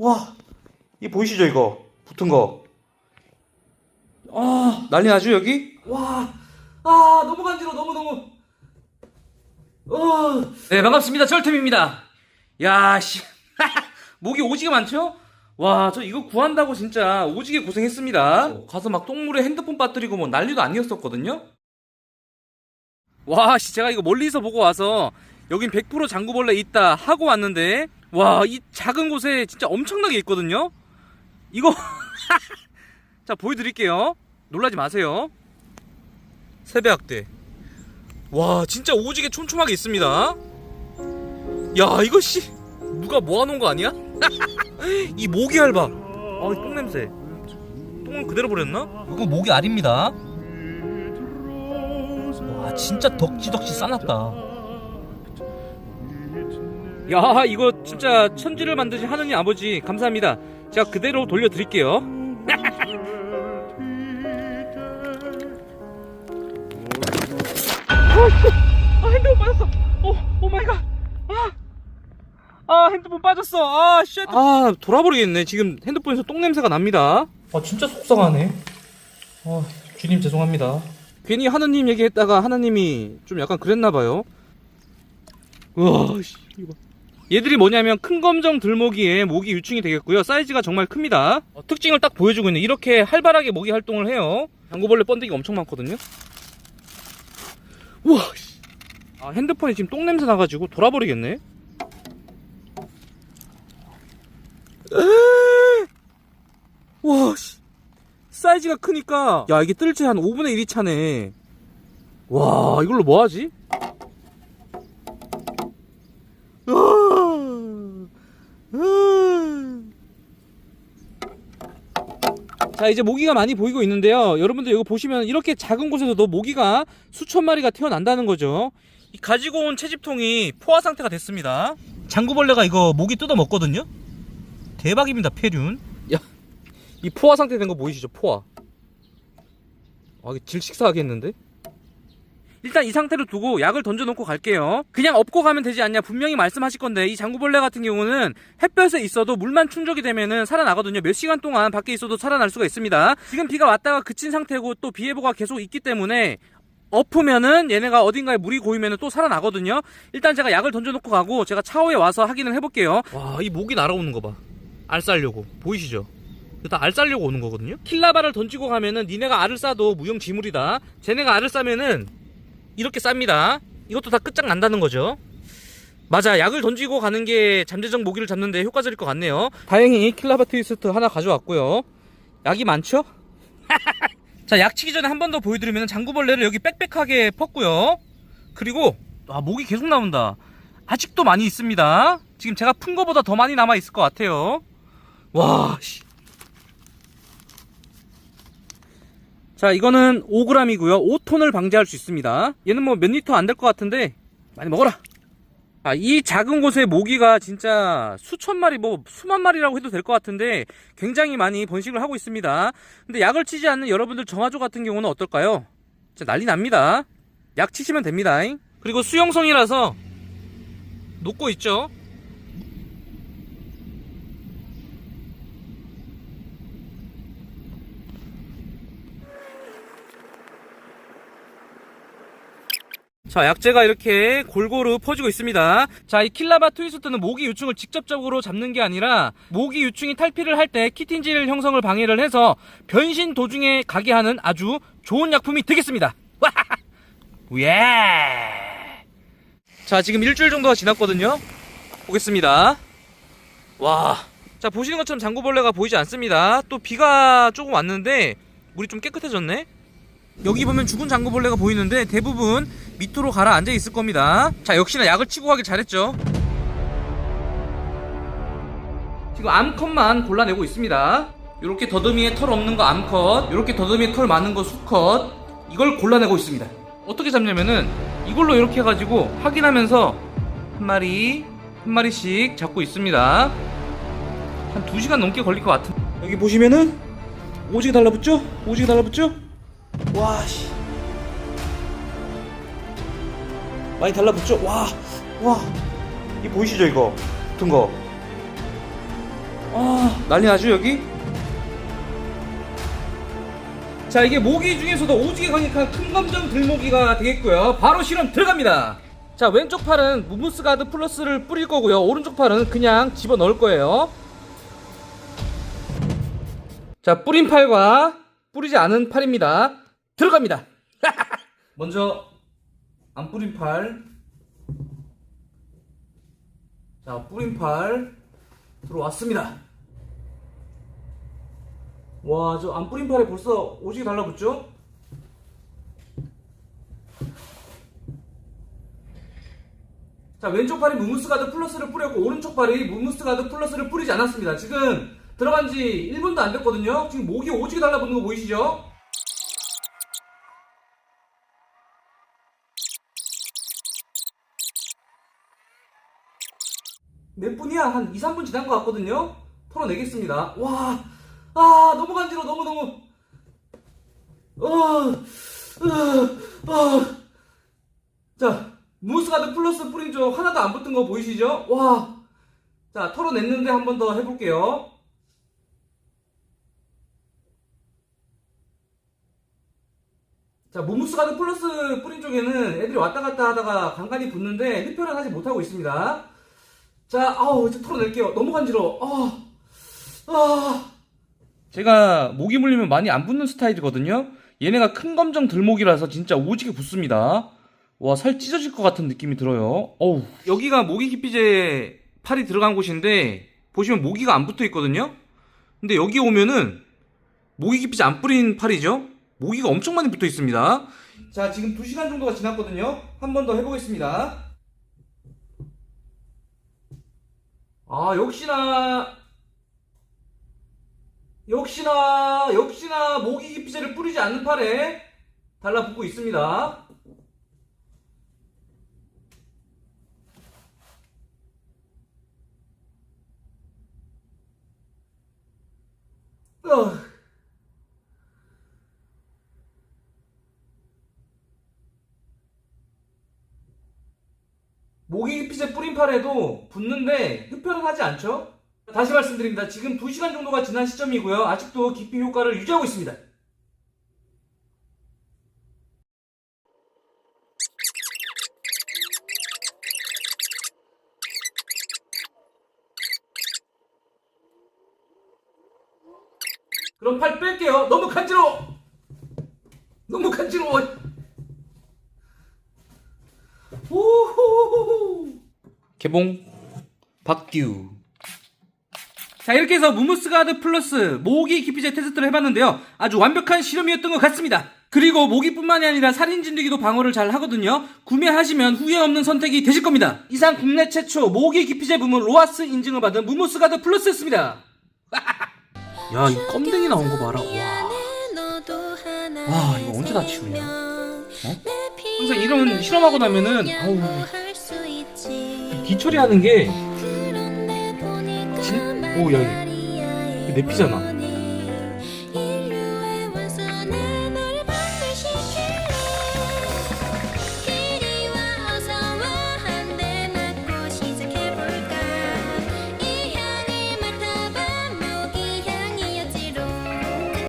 와, 이 보이시죠 이거 붙은 거. 아, 난리 나죠 여기? 와, 아 너무 간지러 너무 너무. 어. 네 반갑습니다 절템입니다. 야 씨, 목이 오지게 많죠? 와, 저 이거 구한다고 진짜 오지게 고생했습니다. 가서 막 똥물에 핸드폰 빠뜨리고 뭐 난리도 아니었었거든요. 와, 씨, 제가 이거 멀리서 보고 와서 여긴 100% 장구벌레 있다 하고 왔는데 와, 이 작은 곳에 진짜 엄청나게 있거든요. 이거 자 보여드릴게요. 놀라지 마세요. 세배학대. 와, 진짜 오지게 촘촘하게 있습니다. 야, 이거 씨 누가 모아놓은 거 아니야? 이 모기 알바. 아, 똥 냄새. 똥은 그대로 버렸나? 이거 모기 알입니다. 와, 진짜 덕지덕지 싸놨다. 야, 이거 진짜 천지를 만드신 하느님 아버지 감사합니다. 제가 그대로 돌려드릴게요. 아, 핸드폰 빠졌어. 오, 오 마이 갓. 아. 아 핸드폰 빠졌어 아 쉣. 아 돌아버리겠네 지금 핸드폰에서 똥 냄새가 납니다 아 진짜 속상하네 아 주님 죄송합니다 괜히 하느님 얘기했다가 하느님이 좀 약간 그랬나봐요 우와 씨 이거 얘들이 뭐냐면 큰 검정 들모기에 모기 유충이 되겠고요 사이즈가 정말 큽니다 어, 특징을 딱 보여주고 있네 이렇게 활발하게 모기 활동을 해요 장구벌레 번데기가 엄청 많거든요 우와 씨. 아 핸드폰에 지금 똥 냄새 나가지고 돌아버리겠네 와, 씨. 사이즈가 크니까, 야, 이게 뜰채 한 5분의 1이 차네. 와, 이걸로 뭐 하지? 자, 이제 모기가 많이 보이고 있는데요. 여러분들 이거 보시면 이렇게 작은 곳에서도 모기가 수천 마리가 태어난다는 거죠. 이 가지고 온 채집통이 포화 상태가 됐습니다. 장구벌레가 이거 모기 뜯어 먹거든요. 대박입니다, 폐륜. 야, 이 포화 상태 된 거 보이시죠? 포화. 아, 이게 질식사 하겠는데? 일단 이 상태로 두고 약을 던져놓고 갈게요. 그냥 업고 가면 되지 않냐 분명히 말씀하실 건데 이 장구벌레 같은 경우는 햇볕에 있어도 물만 충족이 되면은 살아나거든요. 몇 시간 동안 밖에 있어도 살아날 수가 있습니다. 지금 비가 왔다가 그친 상태고 또 비 예보가 계속 있기 때문에 엎으면은 얘네가 어딘가에 물이 고이면은 또 살아나거든요. 일단 제가 약을 던져놓고 가고 제가 차후에 와서 확인을 해볼게요. 와, 이 모기 날아오는 거 봐. 알 싸려고. 보이시죠? 다 알 싸려고 오는 거거든요. 킬라바를 던지고 가면은 니네가 알을 싸도 무용지물이다. 쟤네가 알을 싸면은 이렇게 쌉니다. 이것도 다 끝장난다는 거죠. 맞아, 약을 던지고 가는 게 잠재적 모기를 잡는데 효과적일 것 같네요. 다행히 킬라바 트위스트 하나 가져왔고요. 약이 많죠? 자, 약 치기 전에 한 번 더 보여드리면 장구벌레를 여기 빽빽하게 펐고요. 그리고 아, 목이 계속 나온다. 아직도 많이 있습니다. 지금 제가 푼 거보다 더 많이 남아 있을 것 같아요. 와, 씨. 자, 이거는 5g이고요. 5톤을 방지할 수 있습니다. 얘는 뭐 몇 리터 안 될 것 같은데 많이 먹어라. 아, 이 작은 곳에 모기가 진짜 수천 마리, 뭐 수만 마리라고 해도 될 것 같은데 굉장히 많이 번식을 하고 있습니다. 근데 약을 치지 않는 여러분들 정화조 같은 경우는 어떨까요? 진짜 난리 납니다. 약 치시면 됩니다. 그리고 수용성이라서 녹고 있죠. 자, 약재가 이렇게 골고루 퍼지고 있습니다. 자, 이 킬라바 트위스트는 모기 유충을 직접적으로 잡는 게 아니라 모기 유충이 탈피를 할 때 키틴질 형성을 방해를 해서 변신 도중에 가게 하는 아주 좋은 약품이 되겠습니다. 예. 자, 지금 일주일 정도가 지났거든요. 보겠습니다. 와. 자, 보시는 것처럼 장구벌레가 보이지 않습니다. 또 비가 조금 왔는데 물이 좀 깨끗해졌네. 여기 보면 죽은 장구벌레가 보이는데 대부분 밑으로 가라앉아 있을 겁니다. 자, 역시나 약을 치고 가길 잘했죠. 지금 암컷만 골라내고 있습니다. 이렇게 더듬이에 털 없는 거 암컷, 이렇게 더듬이에 털 많은 거 수컷, 이걸 골라내고 있습니다. 어떻게 잡냐면은 이걸로 이렇게 해가지고 확인하면서 한 마리, 한 마리씩 잡고 있습니다. 한 2시간 넘게 걸릴 것 같은. 여기 보시면은 오지게 달라붙죠? 오지게 달라붙죠? 와, 씨. 많이 달라붙죠? 와, 와. 이 보이시죠, 이거? 붙은 거. 아, 난리 나죠 여기? 자 이게 모기 중에서도 오지게 강력한 큰 검정 들모기가 되겠고요 바로 실험 들어갑니다 자 왼쪽 팔은 무무스 가드 플러스를 뿌릴 거고요 오른쪽 팔은 그냥 집어 넣을 거예요 자 뿌린 팔과 뿌리지 않은 팔입니다 들어갑니다 먼저 안 뿌린 팔 자, 뿌린 팔 들어왔습니다. 와, 저 안 뿌린 팔에 벌써 오지게 달라붙죠? 자, 왼쪽 팔이 무무스 가드 플러스를 뿌렸고 오른쪽 팔이 무무스 가드 플러스를 뿌리지 않았습니다. 지금 들어간 지 1분도 안 됐거든요. 지금 목이 오지게 달라붙는 거 보이시죠? 몇 분이야? 한 2, 3분 지난 것 같거든요? 털어내겠습니다. 와, 아, 너무 간지러워, 너무 너무. 어, 어, 어. 자, 무스가드 플러스 뿌린 쪽 하나도 안 붙은 거 보이시죠? 와. 자, 털어냈는데 한 번 더 해볼게요. 자, 무무스 가드 플러스 뿌린 쪽에는 애들이 왔다 갔다 하다가 간간히 붙는데 흡혈은 하지 못하고 있습니다. 자, 아우, 이제 털어낼게요. 너무 간지러워. 아, 아. 제가 모기 물리면 많이 안 붙는 스타일이거든요. 얘네가 큰 검정 들모기라서 진짜 오지게 붙습니다. 와, 살 찢어질 것 같은 느낌이 들어요. 어우. 여기가 모기 기피제 팔이 들어간 곳인데, 보시면 모기가 안 붙어 있거든요? 근데 여기 오면은, 모기 기피제 안 뿌린 팔이죠? 모기가 엄청 많이 붙어 있습니다. 자, 지금 2시간 정도가 지났거든요. 한 번 더 해보겠습니다. 아, 역시나, 역시나, 역시나 모기 기피제를 뿌리지 않는 팔에 달라붙고 있습니다. 어. 모기 기피제 뿌린 팔에도 붙는데 흡혈은 하지 않죠? 다시 말씀드립니다. 지금 2시간 정도가 지난 시점이고요. 아직도 기피 효과를 유지하고 있습니다. 그럼 팔 뺄게요. 너무 간지러워. 너무 간지러워. 개봉 박듀. 자 이렇게 해서 무무스가드 플러스 모기 기피제 테스트를 해봤는데요. 아주 완벽한 실험이었던 것 같습니다. 그리고 모기뿐만이 아니라 살인 진드기도 방어를 잘 하거든요. 구매하시면 후회 없는 선택이 되실 겁니다. 이상 국내 최초 모기 기피제 부문 로아스 인증을 받은 무무스가드 플러스였습니다. 야 이 껌댕이 나온 거 봐라. 와. 와 이거 언제 다 치우냐? 항상 이런 실험하고 나면은 아우 뒤처리하는 게 진... 오야 내 피잖아